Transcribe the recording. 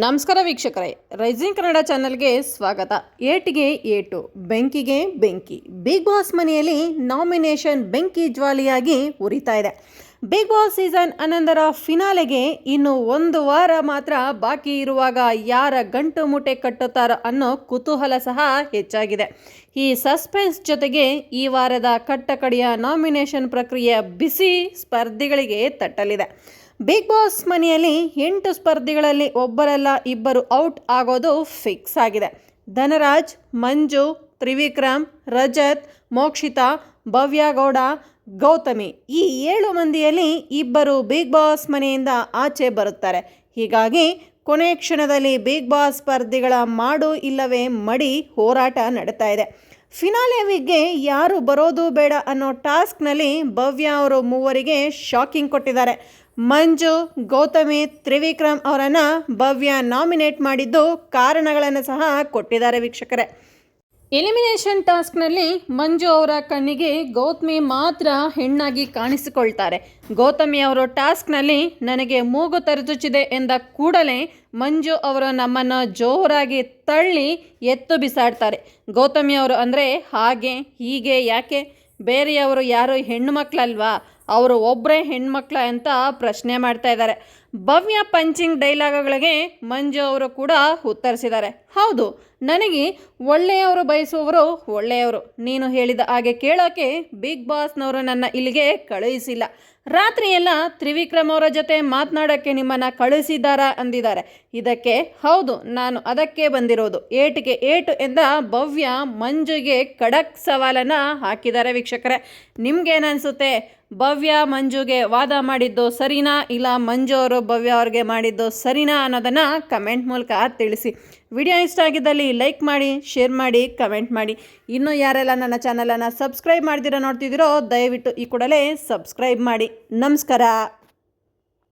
ನಮಸ್ಕಾರ ವೀಕ್ಷಕರೇ ರೈಸಿಂಗ್ ಕನ್ನಡ ಚಾನೆಲ್ಗೆ ಸ್ವಾಗತ. ಏಟಿಗೆ ಏಟು, ಬೆಂಕಿಗೆ ಬೆಂಕಿ. ಬಿಗ್ ಬಾಸ್ ಮನೆಯಲ್ಲಿ ನಾಮಿನೇಷನ್ ಬೆಂಕಿ ಜ್ವಾಲಿಯಾಗಿ ಉರಿತಾ ಇದೆ. ಬಿಗ್ ಬಾಸ್ ಸೀಸನ್ ಹನ್ನೊಂದರ ಫಿನಾಲೆಗೆ ಇನ್ನು ಒಂದು ವಾರ ಮಾತ್ರ ಬಾಕಿ ಇರುವಾಗ ಯಾರ ಗಂಟು ಮುಟೆ ಕಟ್ಟುತ್ತಾರೋ ಅನ್ನೋ ಕುತೂಹಲ ಸಹ ಹೆಚ್ಚಾಗಿದೆ. ಈ ಸಸ್ಪೆನ್ಸ್ ಜೊತೆಗೆ ಈ ವಾರದ ಕಟ್ಟಕಡೆಯ ನಾಮಿನೇಷನ್ ಪ್ರಕ್ರಿಯೆ ಬಿಸಿ ಸ್ಪರ್ಧಿಗಳಿಗೆ ತಟ್ಟಲಿದೆ. ಬಿಗ್ ಬಾಸ್ ಮನೆಯಲ್ಲಿ ಎಂಟು ಸ್ಪರ್ಧಿಗಳಲ್ಲಿ ಒಬ್ಬರಲ್ಲ ಇಬ್ಬರು ಔಟ್ ಆಗೋದು ಫಿಕ್ಸ್ ಆಗಿದೆ. ಧನರಾಜ್, ಮಂಜು, ತ್ರಿವಿಕ್ರಮ್, ರಜತ್, ಮೋಕ್ಷಿತಾ ಭವ್ಯಗೌಡ ಗೌತಮಿ ಈ ಏಳು ಮಂದಿಯಲ್ಲಿ ಇಬ್ಬರು ಬಿಗ್ ಬಾಸ್ ಮನೆಯಿಂದ ಆಚೆ ಬರುತ್ತಾರೆ. ಹೀಗಾಗಿ ಕೊನೆ ಕ್ಷಣದಲ್ಲಿ ಬಿಗ್ ಬಾಸ್ ಸ್ಪರ್ಧಿಗಳ ಮಾಡು ಇಲ್ಲವೇ ಮಡಿ ಹೋರಾಟ ನಡೀತಾ ಇದೆ. ಫಿನಾಲೆ ವಿಗ್ಗೆ ಯಾರು ಬರೋದು ಬೇಡ ಅನ್ನೋ ಟಾಸ್ಕ್ನಲ್ಲಿ ಭವ್ಯ ಅವರು ಮೂವರಿಗೆ ಶಾಕಿಂಗ್ ಕೊಟ್ಟಿದ್ದಾರೆ. ಮಂಜು ಗೌತಮಿ ತ್ರಿವಿಕ್ರಮ್ ಅವರನ್ನು ಭವ್ಯ ನಾಮಿನೇಟ್ ಮಾಡಿದ್ದು ಕಾರಣಗಳನ್ನು ಸಹ ಕೊಟ್ಟಿದ್ದಾರೆ ವೀಕ್ಷಕರೇ. ಎಲಿಮಿನೇಷನ್ ಟಾಸ್ಕ್ನಲ್ಲಿ ಮಂಜು ಅವರ ಕಣ್ಣಿಗೆ ಗೌತಮಿ ಮಾತ್ರ ಹೆಣ್ಣಾಗಿ ಕಾಣಿಸಿಕೊಳ್ತಾರೆ. ಗೌತಮಿ ಅವರ ಟಾಸ್ಕ್ನಲ್ಲಿ ನನಗೆ ಮೂಗು ತರಿದುಚ್ಚಿದೆ ಎಂದ ಕೂಡಲೇ ಮಂಜು ಅವರು ನಮ್ಮನ್ನು ಜೋರಾಗಿ ತಳ್ಳಿ ಎತ್ತು ಬಿಸಾಡ್ತಾರೆ. ಗೌತಮಿ ಅವರು ಅಂದರೆ ಹಾಗೆ ಹೀಗೆ ಯಾಕೆ? ಬೇರೆಯವರು ಯಾರು ಹೆಣ್ಣು ಮಕ್ಕಳಲ್ವಾ? ಅವರು ಒಬ್ಬರೇ ಹೆಣ್ಮಕ್ಳ ಅಂತ ಪ್ರಶ್ನೆ ಮಾಡ್ತಾ ಇದ್ದಾರೆ. ಭವ್ಯ ಪಂಚಿಂಗ್ ಡೈಲಾಗ್ಗಳಿಗೆ ಮಂಜು ಅವರು ಕೂಡ ಉತ್ತರಿಸಿದ್ದಾರೆ. ಹೌದು, ನನಗೆ ಒಳ್ಳೆಯವರು ಬಯಸುವವರು ಒಳ್ಳೆಯವರು. ನೀನು ಹೇಳಿದ ಹಾಗೆ ಕೇಳೋಕೆ ಬಿಗ್ ಬಾಸ್ನವರು ನನ್ನ ಇಲ್ಲಿಗೆ ಕಳುಹಿಸಿಲ್ಲ. ರಾತ್ರಿಯೆಲ್ಲ ತ್ರಿವಿಕ್ರಮ್ ಅವರ ಜೊತೆ ಮಾತನಾಡೋಕ್ಕೆ ನಿಮ್ಮನ್ನು ಕಳುಹಿಸಿದ್ದಾರಾ ಅಂದಿದ್ದಾರೆ. ಇದಕ್ಕೆ ಹೌದು, ನಾನು ಅದಕ್ಕೆ ಬಂದಿರೋದು. ಏಟಿಗೆ ಏಟು ಎಂದ ಭವ್ಯ ಮಂಜುಗೆ ಖಡಕ್ ಸವಾಲನ್ನು ಹಾಕಿದ್ದಾರೆ ವೀಕ್ಷಕರೇ. ನಿಮ್ಗೇನನ್ಸುತ್ತೆ? ಭವ್ಯ ಮಂಜುಗೆ ವಾದ ಮಾಡಿದ್ದು ಸರಿನಾ? ಇಲ್ಲ, ಮಂಜು ಅವರು ಭವ್ಯ ಅವ್ರಿಗೆ ಮಾಡಿದ್ದು ಸರಿನಾ ಅನ್ನೋದನ್ನು ಕಮೆಂಟ್ ಮೂಲಕ ತಿಳಿಸಿ. ವಿಡಿಯೋ ಇಷ್ಟ ಆಗಿದ್ದಲ್ಲಿ ಲೈಕ್ ಮಾಡಿ, ಶೇರ್ ಮಾಡಿ, ಕಮೆಂಟ್ ಮಾಡಿ. ಇನ್ನೂ ಯಾರೆಲ್ಲ ನನ್ನ ಚಾನಲನ್ನು ಸಬ್ಸ್ಕ್ರೈಬ್ ಮಾಡ್ದಿರೋ ನೋಡ್ತಿದ್ದೀರೋ ದಯವಿಟ್ಟು ಈ ಕೂಡಲೇ ಸಬ್ಸ್ಕ್ರೈಬ್ ಮಾಡಿ. ನಮಸ್ಕಾರ.